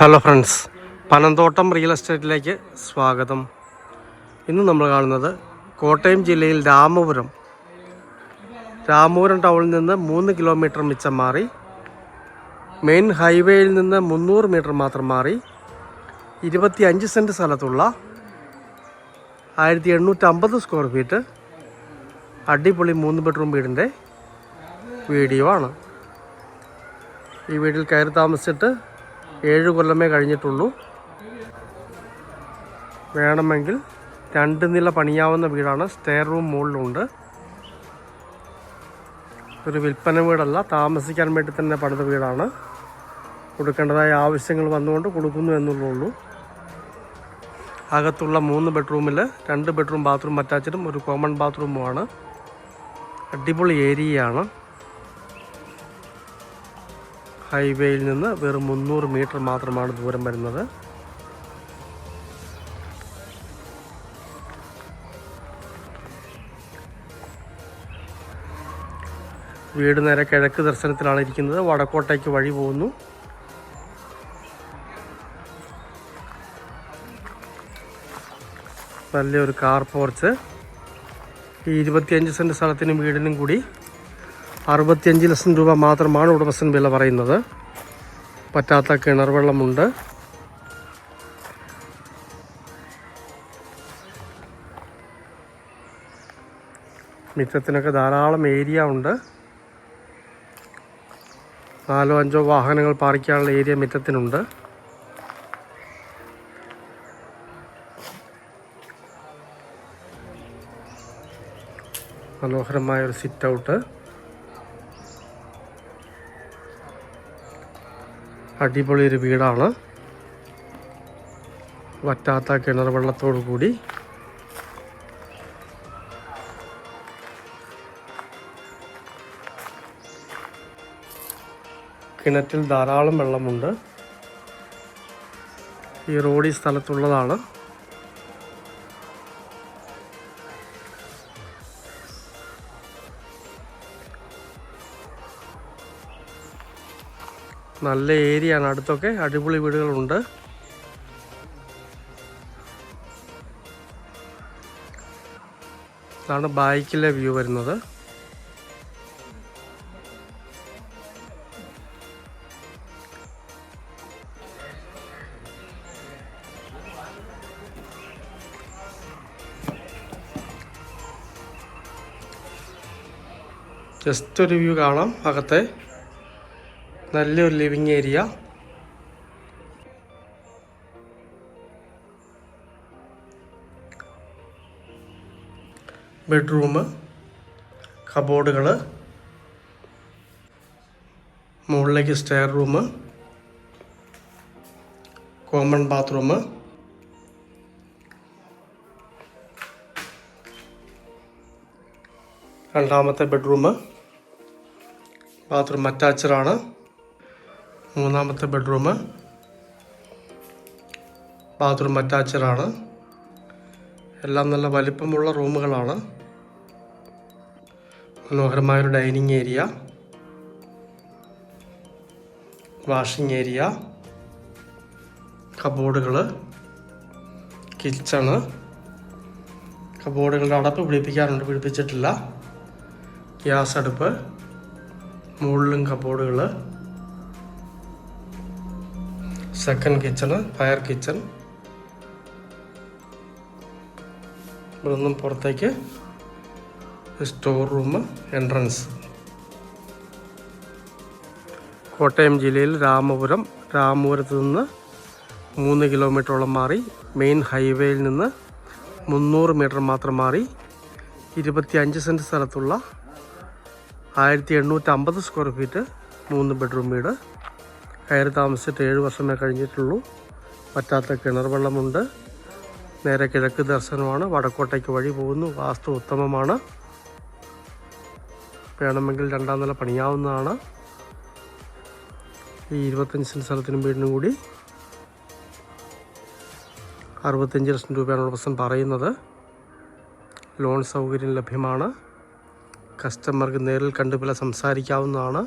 Hello friends Panamthottam real എസ്റ്റേറ്റിലേക്ക് സ്വാഗതം. ഇന്ന് നമ്മൾ കാണുന്നത് കോട്ടയം ജില്ലയിൽ രാമപുരം. രാമപുരം ടൗണിൽ നിന്ന് മൂന്ന് കിലോമീറ്റർ മിച്ചം മാറി മെയിൻ ഹൈവേയിൽ നിന്ന് മുന്നൂറ് മീറ്റർ മാത്രം മാറി ഇരുപത്തി അഞ്ച് സെന്റ് സ്ഥലത്തുള്ള ആയിരത്തി എണ്ണൂറ്റമ്പത് സ്ക്വയർ ഫീറ്റ് അടിപൊളി മൂന്ന് ബെഡ്റൂം വീടിന്റെ വീഡിയോ ആണ്. ഈ വീട്ടിൽ കയറി താമസിച്ചിട്ട് ഏഴ് കൊല്ലമേ കഴിഞ്ഞിട്ടുള്ളൂ. വേണമെങ്കിൽ രണ്ട് നില പണിയാവുന്ന വീടാണ്. സ്റ്റെയർ റൂം മുകളിലുണ്ട്. ഒരു വിൽപ്പന വീടല്ല താമസിക്കാൻ വേണ്ടി തന്നെ പണിത വീടാണ്. കൊടുക്കേണ്ടതായ ആവശ്യങ്ങൾ വന്നുകൊണ്ട് കൊടുക്കുന്നു എന്നുള്ളൂ അകത്തുള്ള മൂന്ന് ബെഡ്റൂമിൽ രണ്ട് ബെഡ്റൂം ബാത്റൂം അറ്റാച്ചഡും ഒരു കോമൺ ബാത്റൂമുമാണ്. അടിപൊളി ഏരിയയാണ്. ഹൈവേയിൽ നിന്ന് വെറും മുന്നൂറ് മീറ്റർ മാത്രമാണ് ദൂരം വരുന്നത്. വീട് നേരെ കിഴക്ക് ദർശനത്തിലാണ് ഇരിക്കുന്നത്. വടക്കോട്ടേക്ക് വഴി പോകുന്നു. നല്ലൊരു കാർ പോർച്ച്. ഈ ഇരുപത്തിയഞ്ച് സെന്റ് സ്ഥലത്തിനും വീടിനും കൂടി അറുപത്തിയഞ്ച് ലക്ഷം രൂപ മാത്രമാണ് ഉടമസ്ഥൻ വില പറയുന്നത്. പറ്റാത്ത കിണർ വെള്ളമുണ്ട് മിറ്റത്തിനൊക്കെ ധാരാളം ഏരിയ ഉണ്ട്. നാലോ അഞ്ചോ വാഹനങ്ങൾ പാർക്കാനുള്ള ഏരിയ മിറ്റത്തിനുണ്ട്. മനോഹരമായ ഒരു സിറ്റ് ഔട്ട് അടിപൊളി ഒരു വീടാണ്. വറ്റാത്ത കിണർ വെള്ളത്തോടു കൂടി. കിണറ്റിൽ ധാരാളം വെള്ളമുണ്ട്. ഈ റോഡ് ഈ സ്ഥലത്തുള്ളതാണ്. നല്ല ഏരിയ ആണ്. അടുത്തൊക്കെ അടിപൊളി വീടുകളുണ്ട്. ഇതാണ് ബൈക്കിലെ വ്യൂ വരുന്നത്. ജസ്റ്റ് ഒരു വ്യൂ കാണാം അകത്തെ. നല്ലൊരു ലിവിങ് ഏരിയ ബെഡ്റൂം കബോർഡുകൾ മുകളിലേക്ക് സ്റ്റെയർ റൂം കോമൺ ബാത്റൂം രണ്ടാമത്തെ ബെഡ്റൂം ബാത്റൂം അറ്റാച്ചഡാണ് മൂന്നാമത്തെ ബെഡ്റൂം ബാത്റൂം അറ്റാച്ചഡാണ് എല്ലാം നല്ല വലിപ്പമുള്ള റൂമുകളാണ്. മനോഹരമായൊരു ഡൈനിങ് ഏരിയ. വാഷിംഗ് ഏരിയ കബോർഡുകൾ കിച്ചണ് കബോർഡുകളുടെ അടപ്പ് പിടിപ്പിക്കാറുണ്ട്. പിടിപ്പിച്ചിട്ടില്ല. ഗ്യാസ് അടുപ്പ്. മുകളിലും കബോർഡുകൾ സെക്കൻഡ് കിച്ചണ് ഫയർ കിച്ചൺ ഇവിടെ പുറത്തേക്ക് സ്റ്റോർ റൂം എൻട്രൻസ് കോട്ടയം ജില്ലയിൽ രാമപുരം രാമപുരത്ത് നിന്ന് മൂന്ന് കിലോമീറ്ററോളം മാറി മെയിൻ ഹൈവേയിൽ നിന്ന് മുന്നൂറ് മീറ്റർ മാത്രം മാറി ഇരുപത്തി അഞ്ച് സെന്റ് സ്ഥലത്തുള്ള ആയിരത്തി എണ്ണൂറ്റമ്പത് സ്ക്വയർ ഫീറ്റ് മൂന്ന് ബെഡ്റൂം വീട്. കയറി താമസിച്ചിട്ട് ഏഴ് വർഷമേ കഴിഞ്ഞിട്ടുള്ളൂ. പറ്റാത്ത കിണർ വെള്ളമുണ്ട് നേരെ കിഴക്ക് ദർശനമാണ്. വടക്കോട്ടേക്ക് വഴി പോകുന്നു. വാസ്തു ഉത്തമമാണ്. വേണമെങ്കിൽ രണ്ടാം നില പണിയാവുന്നതാണ്. ഈ ഇരുപത്തഞ്ച് സെന്റ് സ്ഥലത്തിനും വീടിനും കൂടി അറുപത്തഞ്ച് ലക്ഷം രൂപയാണ് ഉടമസ്ഥൻ പറയുന്നത്. ലോൺ സൗകര്യം ലഭ്യമാണ്. കസ്റ്റമർക്ക് നേരിൽ കണ്ട് വില സംസാരിക്കാവുന്നതാണ്.